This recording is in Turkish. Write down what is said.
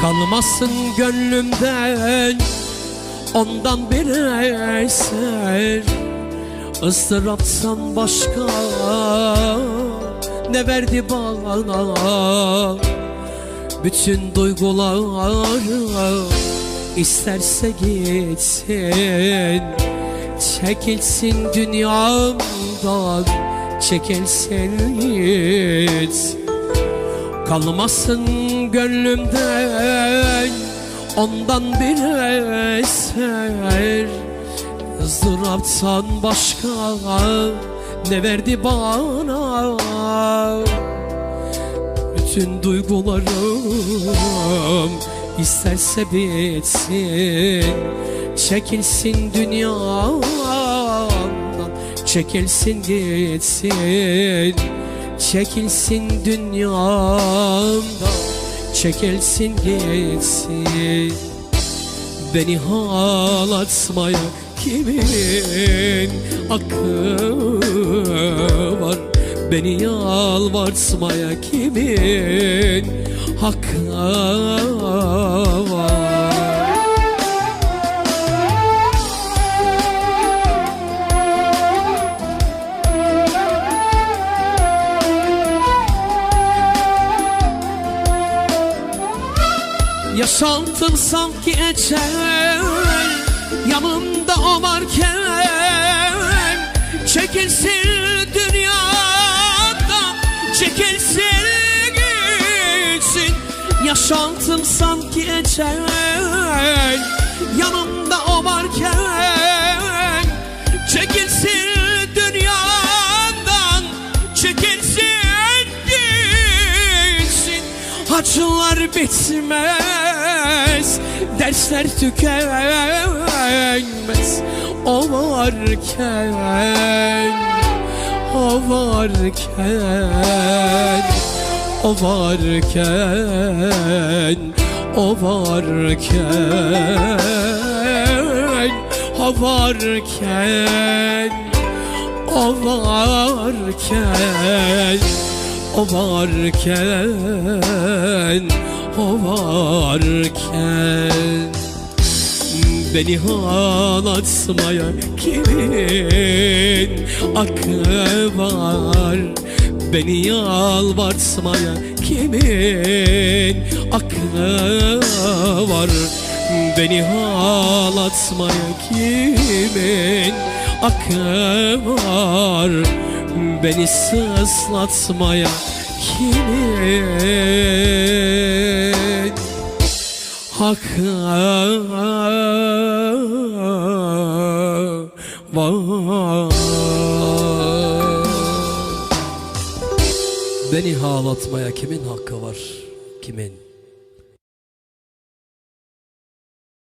Kalmasın gönlümden Ondan bir eser. Istırapsan başka Ne verdi bana? Bütün duygular isterse gitsin Çekilsin dünyamdan Çekilsin gitsin Kalmasın gönlümden. Ondan bir eser ızdıraptan başka Ne verdi bana? Bütün duygularım isterse bitsin Çekilsin dünyadan Çekilsin gitsin Çekilsin dünyamdan Çekilsin gitsin. Beni ağlatmaya kimin hakkı var? Beni yalvartmaya kimin hakkı Yaşantım sanki ecel Yanımda o varken. Çekilsin dünyadan Çekilsin gitsin. Yaşantım sanki ecel Yanımda o varken Acılar bitmez Dersler tükenmez. O varken O varken O varken O varken O varken O varken o varken O varken Beni ağlatmaya kimin hakkı var? Beni yalvartmaya kimin hakkı var? Beni ağlatmaya kimin hakkı var Beni sızlatmaya kimin hakkı var Beni ağlatmaya kimin hakkı var? Kimin?